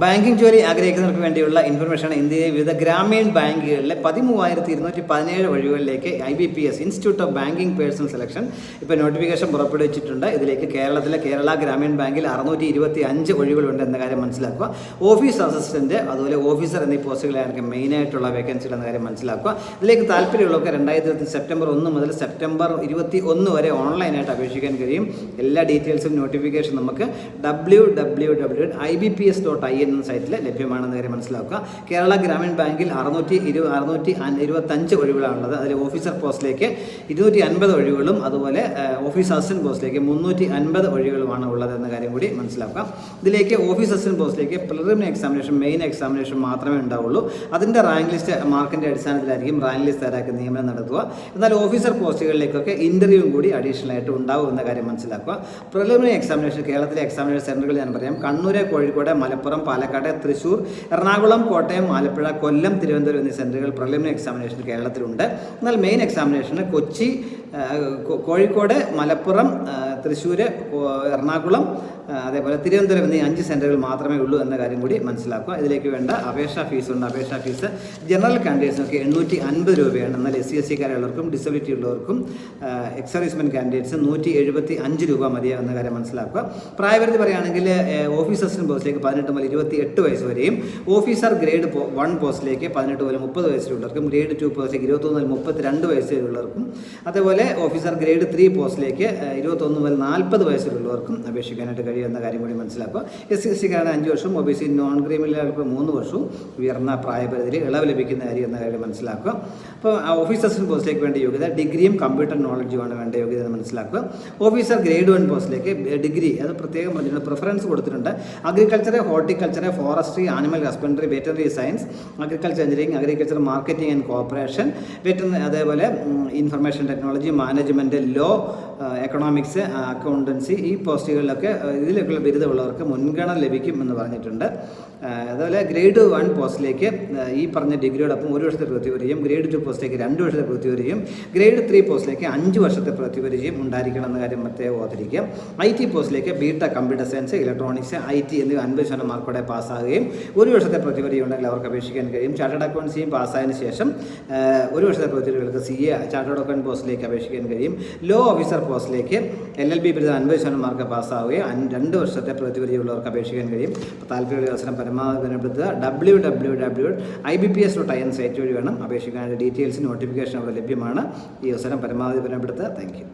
Banking ജോലി ആഗ്രഹിക്കുന്നവർക്ക് വേണ്ടിയുള്ള ഇൻഫർമേഷൻ ഇന്ത്യയിലെ വിവിധ ഗ്രാമീൺ ബാങ്കുകളിലെ പതിമൂവായിരത്തി ഇരുന്നൂറ്റി പതിനേഴ് വഴികളിലേക്ക് I B P S institute of banking person selection ഇപ്പോൾ നോട്ടിഫിക്കേഷൻ പുറപ്പെടുവിച്ചിട്ടുണ്ട്. ഇതിലേക്ക് കേരളത്തിലെ കേരള ഗ്രാമീൺ ബാങ്കിൽ അറുന്നൂറ്റി ഇരുപത്തി അഞ്ച് ഒഴിവുകളുണ്ട് എന്ന കാര്യം മനസ്സിലാക്കുക. ഓഫീസ് അസിസ്റ്റന്റ് അതുപോലെ ഓഫീസർ എന്നീ പോസ്റ്റുകളാണ് മെയിനായിട്ടുള്ള വേക്കൻസികൾ എന്ന കാര്യം മനസ്സിലാക്കുക. ഇതിലേക്ക് താല്പര്യമുള്ളവർക്ക് രണ്ടായിരത്തി ഇരുപത്തി സെപ്റ്റംബർ ഒന്ന് മുതൽ സെപ്റ്റംബർ ഇരുപത്തി ഒന്ന് വരെ ഓൺലൈനായിട്ട് അപേക്ഷിക്കാൻ കഴിയും. എല്ലാ ഡീറ്റെയിൽസും നോട്ടിഫിക്കേഷൻ നമുക്ക് W W W I B P S dot I എന്ന സൈറ്റിൽ ലഭ്യമാണെന്ന് കാര്യം മനസ്സിലാക്കുക. കേരള ഗ്രാമീൺ ബാങ്കിൽ അറുന്നൂറ്റി ഇരു അറുന്നൂറ്റി ഇരുപത്തഞ്ച് ഒഴിവുകളാണുള്ളത്. അതിൽ ഓഫീസർ പോസ്റ്റിലേക്ക് ഇരുന്നൂറ്റി അൻപത് ഒഴിവുകളും അതുപോലെ ഓഫീസ് അസിസ്റ്റന്റ് പോസ്റ്റിലേക്ക് മുന്നൂറ്റി അൻപത് ഒഴിവുകളുമാണ് ഉള്ളത് എന്ന കാര്യം കൂടി മനസ്സിലാക്കുക. ഇതിലേക്ക് ഓഫീസ് അസിസ്റ്റന്റ് പോസ്റ്റിലേക്ക് പ്രിലിമിനറി എക്സാമിനേഷൻ മെയിൻ എക്സാമിനേഷൻ മാത്രമേ ഉണ്ടാവുള്ളൂ. അതിന്റെ റാങ്ക് ലിസ്റ്റ് മാർക്കിന്റെ അടിസ്ഥാനത്തിലായിരിക്കും റാങ്ക് ലിസ്റ്റ് തയ്യാറാക്കി നിയമനം നടത്തുക. എന്നാൽ ഓഫീസർ പോസ്റ്റുകളിലേക്കൊക്കെ ഇന്റർവ്യൂവും കൂടി അഡീഷണൽ ആയിട്ട് ഉണ്ടാവും എന്ന കാര്യം മനസ്സിലാക്കുക. പ്രിലിമിനറി എക്സാമിനേഷൻ കേരളത്തിലെ എക്സാമിനേഷൻ സെന്ററുകൾ ഞാൻ പറയാം. കണ്ണൂർ കോഴിക്കോട് മലപ്പുറം പാലക്കാട് തൃശ്ശൂർ എറണാകുളം കോട്ടയം ആലപ്പുഴ കൊല്ലം തിരുവനന്തപുരം എന്നീ സെന്ററുകൾ പ്രിലിമിനറി എക്സാമിനേഷൻ കേരളത്തിലുണ്ട്. എന്നാൽ മെയിൻ എക്സാമിനേഷന് കൊച്ചി കോഴിക്കോട് മലപ്പുറം തൃശ്ശൂർ എറണാകുളം അതേപോലെ തിരുവനന്തപുരം എന്നീ അഞ്ച് സെന്ററുകൾ മാത്രമേ ഉള്ളൂ എന്ന കാര്യം കൂടി മനസ്സിലാക്കുക. ഇതിലേക്ക് വേണ്ട അപേക്ഷാ ഫീസ് ഉണ്ട്. അപേക്ഷാ ഫീസ് ജനറൽ കാൻഡിഡേറ്റ്സിനൊക്കെ എണ്ണൂറ്റി അൻപത് രൂപയാണ്. എന്നാൽ എസ് സി എസ് സിക്കാരുള്ളവർക്കും ഡിസബിലിറ്റി ഉള്ളവർക്കും എക്സർവീസ്മെന്റ് കാൻഡിഡേറ്റ്സ് നൂറ്റി എഴുപത്തി അഞ്ച് രൂപ മതിയാവുന്ന കാര്യം മനസ്സിലാക്കുക. പ്രായപരിധി പറയുകയാണെങ്കിൽ ഓഫീസ് അസിസ്റ്റന്റ് ബോസിലേക്ക് പതിനെട്ട് മുതൽ ഇരുപത്തി എട്ട് വയസ്സ് വരെയും ഓഫീസർ ഗ്രേഡ് വൺ പോസ്റ്റിലേക്ക് പതിനെട്ട് മുതൽ മുപ്പത് വയസ്സിലുള്ളവർക്കും ഗ്രേഡ് ടു പോസ്റ്റിലേക്ക് ഇരുപത്തൊന്ന് മുതൽ മുപ്പത്തിരണ്ട് വയസ്സിലുള്ളവർക്കും അതേപോലെ ഓഫീസർ ഗ്രേഡ് ത്രീ പോസ്റ്റിലേക്ക് ഇരുപത്തൊന്ന് മുതൽ നാൽപ്പത് വയസ്സിലുള്ളവർക്കും അപേക്ഷിക്കാനായിട്ട് കഴിയുമെന്ന കാര്യം കൂടി മനസ്സിലാക്കുക. എസ് സി എസ് സിക്കാരുടെ അഞ്ച് വർഷവും ഒ ബി സി നോൺ ക്രീമിലുള്ളവർക്ക് മൂന്ന് വർഷവും ഉയർന്ന പ്രായപരിധിയിൽ ഇളവ് ലഭിക്കുന്ന കാര്യം എന്ന കാര്യം മനസ്സിലാക്കുക. അപ്പോൾ ഓഫീസ് അസിസ്റ്റന്റ് പോസ്റ്റിലേക്ക് വേണ്ട യോഗ്യത ഡിഗ്രിയും കമ്പ്യൂട്ടർ നോളജുമാണ് വേണ്ട യോഗ്യത എന്ന് മനസ്സിലാക്കുക. ഓഫീസർ ഗ്രേഡ് വൺ പോസ്റ്റിലേക്ക് ഡിഗ്രി അത് പ്രത്യേകം പറഞ്ഞിട്ടുണ്ട് പ്രിഫറൻസ് കൊടുത്തിട്ടുണ്ട്. Agriculture horticulture forestry animal husbandry veterinary science agriculture engineering agriculture marketing and cooperation veterinary അതേപോലെ information technology management law economics accountancy ഈ പോസ്റ്റുകളിലൊക്കെ ഇതിലൊക്കെയുള്ള ബിരുദമുള്ളവർക്ക് മുൻഗണന ലഭിക്കും എന്ന് പറഞ്ഞിട്ടുണ്ട്. അതുപോലെ ഗ്രേഡ് വൺ പോസ്റ്റിലേക്ക് ഈ പറഞ്ഞ ഡിഗ്രിയോടൊപ്പം ഒരു വർഷത്തെ പ്രതിപരിചയം ഗ്രേഡ് ടു പോസ്റ്റിലേക്ക് രണ്ട് വർഷത്തെ പ്രതിപരിചയം ഗ്രേഡ് ത്രീ പോസ്റ്റിലേക്ക് അഞ്ച് വർഷത്തെ പ്രതിപരിചയം ഉണ്ടായിരിക്കണം എന്ന കാര്യം പ്രത്യേകം ഓർത്തിരിക്കുക. ഐ ടി പോസ്റ്റിലേക്ക് B tech computer science electronics I T എന്നിവ അൻപത് ശതമാനം മാർക്കോടെ പാസ്സാകുകയും ഒരു വർഷത്തെ പ്രതിപരിചയം ഉണ്ടെങ്കിൽ അവർക്ക് അപേക്ഷിക്കാൻ കഴിയും. ചാർട്ടേഡ് അക്കൗണ്ട്സിയും പാസ്സായതിനു ശേഷം ഒരു വർഷത്തെ പ്രതിപരികൾക്ക് സി എ ചാർട്ടേഡ് അക്കൗണ്ട് പോസ്റ്റിലേക്ക് അപേക്ഷിക്കാൻ കഴിയും. ലോ ഓഫീസർ പോസ്റ്റിലേക്ക് എൽ എൽ ബി ബിരുദം അൻപത് ശതമാനം മാർക്ക് പാസ്സാവുകയും രണ്ട് വർഷത്തെ പ്രതിപരിചയമുള്ളവർക്ക് അപേക്ഷിക്കാൻ കഴിയും. താല്പര്യമുള്ള അവസരം പരമാവധി ബന്ധപ്പെടുത്തുക W W W I B P S dot I N site വഴി വേണം. അപേക്ഷിക്കാനുള്ള ഡീറ്റെയിൽസ് നോട്ടിഫിക്കേഷൻ അവിടെ ലഭ്യമാണ്. ഈ അവസരം പരമാവധി ബന്ധപ്പെടുത്തുക താങ്ക് യു